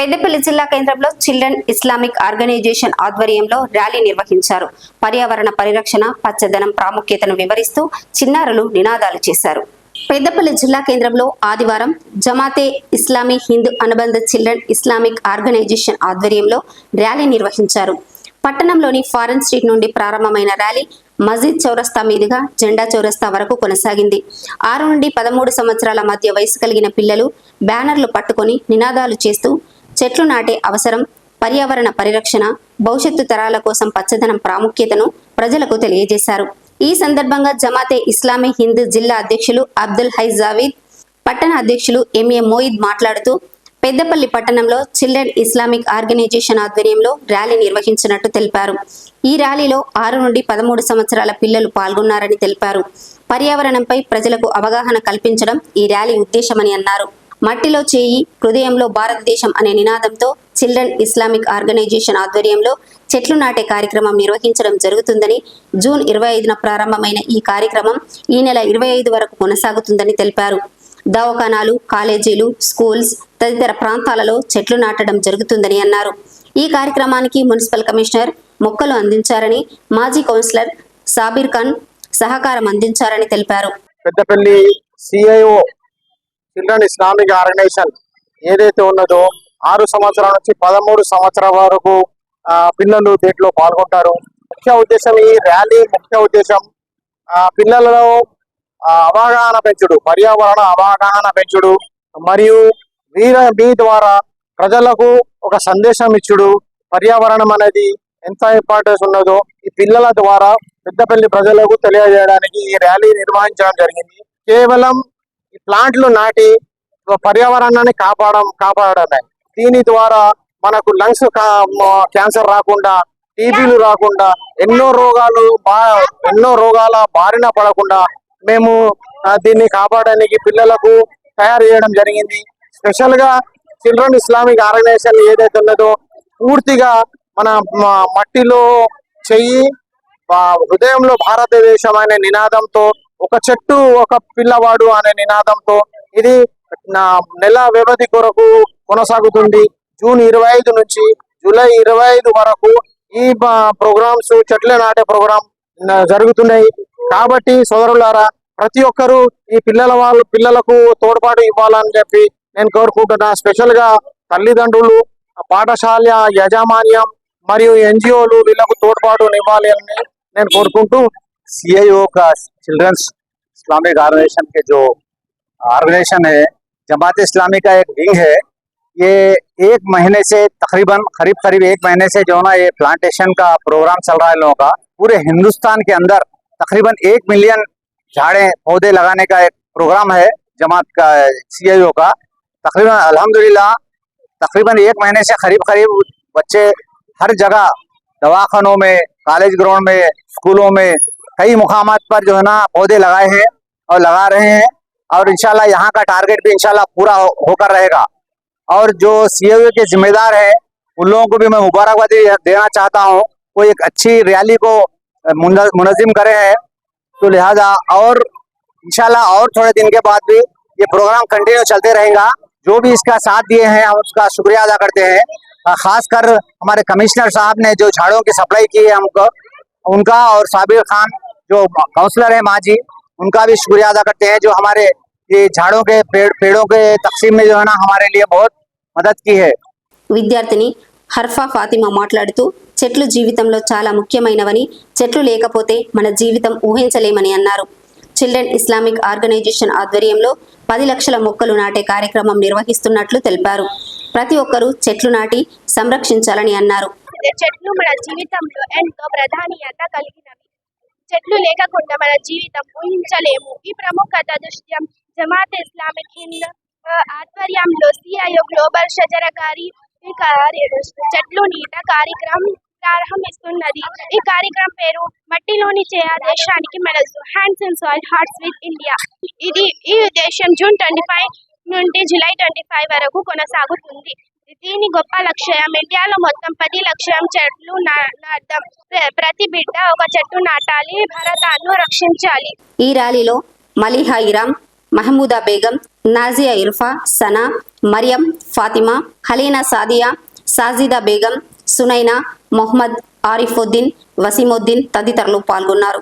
పెద్దపల్లి జిల్లా కేంద్రంలో children Islamic organisation ఆధ్వర్యంలో ర్యాలీ నిర్వహించారు. పర్యావరణ పరిరక్షణ పచ్చదనం ప్రాముఖ్యతను వివరిస్తూ చిన్నారులు నినాదాలు చేశారు. పెద్దపల్లి జిల్లా కేంద్రంలో ఆదివారం జమాతే ఇస్లామీ హిందూ అనుబంధ చిల్డ్రన్ ఇస్లామిక్ ఆర్గనైజేషన్ ఆధ్వర్యంలో ర్యాలీ నిర్వహించారు. పట్టణంలోని ఫారెన్ స్ట్రీట్ నుండి ప్రారంభమైన ర్యాలీ మజీద్ చౌరస్తా మీదుగా జెండా చౌరస్తా వరకు కొనసాగింది. ఆరు నుండి పదమూడు సంవత్సరాల మధ్య వయసు కలిగిన పిల్లలు బ్యానర్లు పట్టుకొని నినాదాలు చేస్తూ చెట్లు నాటే అవసరం పర్యావరణ పరిరక్షణ భవిష్యత్తు తరాల కోసం పచ్చదనం ప్రాముఖ్యతను ప్రజలకు తెలియజేశారు. ఈ సందర్భంగా జమాతే ఇస్లామీ హింద్ జిల్లా అధ్యక్షులు అబ్దుల్ హై జావీద్ పట్టణ అధ్యక్షులు ఎంఏ మోయిద్ మాట్లాడుతూ పెద్దపల్లి పట్టణంలో చిల్డ్రన్ ఇస్లామిక్ ఆర్గనైజేషన్ ఆధ్వర్యంలో ర్యాలీ నిర్వహించినట్టు తెలిపారు. ఈ ర్యాలీలో ఆరు నుండి పదమూడు సంవత్సరాల పిల్లలు పాల్గొన్నారని తెలిపారు. పర్యావరణంపై ప్రజలకు అవగాహన కల్పించడం ఈ ర్యాలీ ఉద్దేశమని అన్నారు. మట్టిలో చేయి హృదయంలో భారతదేశం అనే నినాదంతో చిల్డ్రన్ ఇస్లామిక్ ఆర్గనైజేషన్ ఆధ్వర్యంలో చెట్లు నాటే కార్యక్రమం నిర్వహించడం జరుగుతుందని జూన్ ఇరవై ఐదున ప్రారంభమైన ఈ కార్యక్రమం ఈ నెల ఇరవై ఐదు వరకు కొనసాగుతుందని తెలిపారు. దవాఖానాలు కాలేజీలు స్కూల్స్ తదితర ప్రాంతాలలో చెట్లు నాటడం జరుగుతుందని అన్నారు. ఈ కార్యక్రమానికి మున్సిపల్ కమిషనర్ మొక్కలు అందించారని మాజీ కౌన్సిలర్ సాబీర్ ఖాన్ సహకారం అందించారని తెలిపారు. Peddapalli CIO children Islamic organisation ఏదైతే ఉన్నదో ఆరు సంవత్సరాల నుంచి పదమూడు సంవత్సరాల వరకు పిల్లలు దీంట్లో పాల్గొంటారు. ముఖ్య ఉద్దేశం ఈ ర్యాలీ ముఖ్య ఉద్దేశం పిల్లలలో అవగాహన పెంచుడు పర్యావరణ అవగాహన పెంచుడు మరియు వీర మీ ద్వారా ప్రజలకు ఒక సందేశం ఇచ్చుడు. పర్యావరణం అనేది ఎంత ఇంపార్టెన్స్ ఉన్నదో ఈ పిల్లల ద్వారా పెద్దపల్లి ప్రజలకు తెలియజేయడానికి ఈ ర్యాలీ నిర్వహించడం జరిగింది. కేవలం ప్లాంట్లు నాటి పర్యావరణాన్ని కాపాడం కాపాడమే దీని ద్వారా మనకు లంగ్స్ క్యాన్సర్ రాకుండా టీబీలు రాకుండా ఎన్నో రోగాలు బా ఎన్నో రోగాల బారిన పడకుండా మేము దీన్ని కాపాడడానికి పిల్లలకు తయారు చేయడం జరిగింది. స్పెషల్గా చిల్డ్రన్ ఇస్లామిక్ ఆర్గనైజేషన్ ఏదైతే ఉన్నదో పూర్తిగా మన మట్టిలో చెయ్యి హృదయంలో భారతదేశం అనే నినాదంతో ఒక చెట్టు ఒక పిల్లవాడు అనే నినాదంతో ఇది నా నెల వ్యవధి కొరకు కొనసాగుతుంది. జూన్ ఇరవై ఐదు నుంచి జూలై ఇరవై ఐదు వరకు ఈ ప్రోగ్రామ్స్ చెట్ల నాటే ప్రోగ్రామ్ జరుగుతున్నాయి. కాబట్టి సోదరులారా ప్రతి ఒక్కరూ ఈ పిల్లల వాళ్ళు పిల్లలకు తోడ్పాటు ఇవ్వాలని చెప్పి నేను కోరుకుంటున్నా. స్పెషల్గా తల్లిదండ్రులు పాఠశాల యాజమాన్యం మరియు ఎన్జిఓలు వీళ్ళకు తోడ్పాటు ఇవ్వాలి అని నేను కోరుకుంటూ सीआईओ का चिल्ड्रंस इस्लामिक ऑर्गेनाइजेशन के जो ऑर्गेनाइजेशन है जमात इस्लामी का एक विंग है, ये एक महीने से तकरीबन, करीब करीब एक महीने से जो ना ये प्लांटेशन का प्रोग्राम चल रहा है लोगों का। पूरे हिंदुस्तान के अंदर तकरीबन एक मिलियन झाड़े, पौधे लगाने का एक प्रोग्राम है जमात का सीआईओ का। तकरीबन, अल्हम्दुलिल्लाह, तकरीबन एक महीने से करीब करीब बच्चे हर जगह दवाखानों में कॉलेज ग्राउंड में, स्कूलों में कई मुकामात पर जो है ना पौधे लगाए हैं और लगा रहे हैं और इनशाला यहाँ का टारगेट भी इनशाला पूरा हो, होकर रहेगा। और जो सीएओ के जिम्मेदार है उन लोगों को भी मैं मुबारकबाद देना चाहता हूँ। वो एक अच्छी रैली को मुनजिम करे है। तो लिहाजा और इनशाला और थोड़े दिन के बाद भी ये प्रोग्राम कंटिन्यू चलते रहेगा। जो भी इसका साथ दिए हैं हम उसका शुक्रिया अदा करते हैं। खासकर हमारे कमिश्नर साहब ने जो झाड़ों की सप्लाई की है हमको उनका और साबिर खान जो काउंसलर है माजी उनका भी शुक्रिया अदा करते हैं जो हमारे ये झाड़ों के पेड़ पेड़ों के तकसीम में जो है ना हमारे लिए बहुत मदद की है విద్యార్థిని హర్ఫా ఫాతిమా మాట్లాడుతూ చెట్లు జీవితంలో చాలా ముఖ్యమైనవని చెట్లు లేకపోతే మన జీవితం ఊహించలేమని అన్నారు చిల్డ్రన్ ఇస్లామిక్ ఆర్గనైజేషన్ ఆధ్వర్యంలో పది లక్షల మొక్కలు నాటే కార్యక్రమం నిర్వహిస్తున్నట్లు తెలిపారు ప్రతి ఒక్కరూ చెట్లు నాటి సంరక్షించాలని అన్నారు చెట్లు మన జీవితంలో ఎంతో ప్రాధాన్యత కలిగినవి చెట్లు లేకుండా మన జీవితం ఊహించలేము. ఈ ప్రముఖత దృశ్యం జమాత్ ఇస్లామిక్ హింద్ ఆధ్వర్యంలో సిఐఓ గ్లోబల్ షజరకారి చెట్లు నీట కార్యక్రమం ప్రారంభిస్తున్నది. ఈ కార్యక్రమం పేరు మట్టిలోని చేయ దేశానికి medals hands and soil hearts with India ఇది ఈ దేశం జూన్ ట్వంటీ ఫైవ్ నుండి జూలై ట్వంటీ ఫైవ్ వరకు కొనసాగుతుంది. దీని గొప్ప లక్ష్యం ఇండియాలో మొత్తం పది లక్షల చెట్లు నాటం ప్రతి బిడ్డ ఒక చెట్టు నాటాలి భారతాన్ని రక్షించాలి. ఈ ర్యాలీలో మలిహా ఇరామ్ మహమూదా బేగం నాజియా ఇర్ఫా సనా మరియం ఫాతిమా హలీనా సాదియా సాజిదా బేగం సునైనా మొహమ్మద్ ఆరిఫుద్దీన్ వసీముద్దీన్ తదితరులు పాల్గొన్నారు.